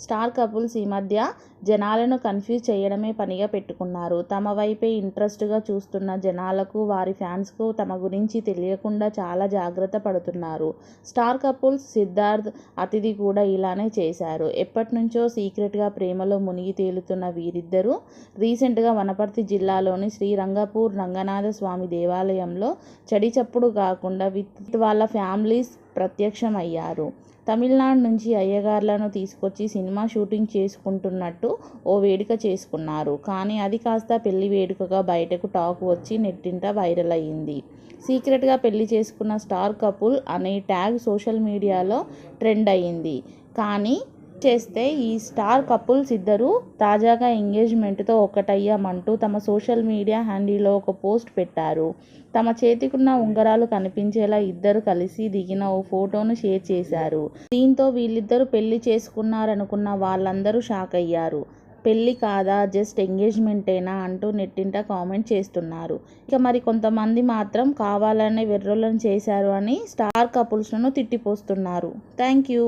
Star couples ఈ మధ్య జనాలను కన్ఫ్యూజ్ చేయడమే పనిగా పెట్టుకున్నారు. తమ వైపే ఇంట్రెస్ట్గా చూస్తున్న జనాలకు వారి ఫ్యాన్స్కు తమ గురించి తెలియకుండా చాలా జాగ్రత్త పడుతున్నారు. స్టార్ కపుల్స్ సిద్ధార్థ్ అతిథి కూడా ఇలానే చేశారు. ఎప్పటి నుంచో సీక్రెట్గా ప్రేమలో మునిగి తేలుతున్న వీరిద్దరూ రీసెంట్గా వనపర్తి జిల్లాలోని శ్రీరంగపూర్ రంగనాథ స్వామి దేవాలయంలో చడిచప్పుడు కాకుండా విత్ వాళ్ళ ఫ్యామిలీస్ ప్రత్యక్షమయ్యారు. తమిళనాడు నుంచి అయ్యగార్లను తీసుకొచ్చి సినిమా సినిమా షూటింగ్ చేసుకుంటున్నట్టు ఓ వేడుక చేసుకున్నారు. కానీ అది కాస్త పెళ్ళి వేడుకగా బయటకు టాక్ వచ్చి నెట్టింట వైరల్ అయ్యింది. సీక్రెట్గా పెళ్ళి చేసుకున్న స్టార్ కపుల్ అనే ట్యాగ్ సోషల్ మీడియాలో ట్రెండ్ అయ్యింది. కానీ చేస్తే ఈ స్టార్ కపుల్స్ ఇద్దరు తాజాగా ఎంగేజ్మెంట్తో ఒకటయ్యామంటూ తమ సోషల్ మీడియా హ్యాండిల్లో ఒక పోస్ట్ పెట్టారు. తమ చేతికున్న ఉంగరాలు కనిపించేలా ఇద్దరు కలిసి దిగిన ఓ ఫోటోను షేర్ చేశారు. దీంతో వీళ్ళిద్దరూ పెళ్ళి చేసుకున్నారనుకున్న వాళ్ళందరూ షాక్ అయ్యారు. పెళ్ళి కాదా జస్ట్ ఎంగేజ్మెంటేనా అంటూ నెట్టింట కామెంట్ చేస్తున్నారు. ఇక మరి కొంతమంది మాత్రం కావాలనే వెర్రోలను చేశారు అని స్టార్ కపుల్స్ను తిట్టిపోస్తున్నారు. Thank you.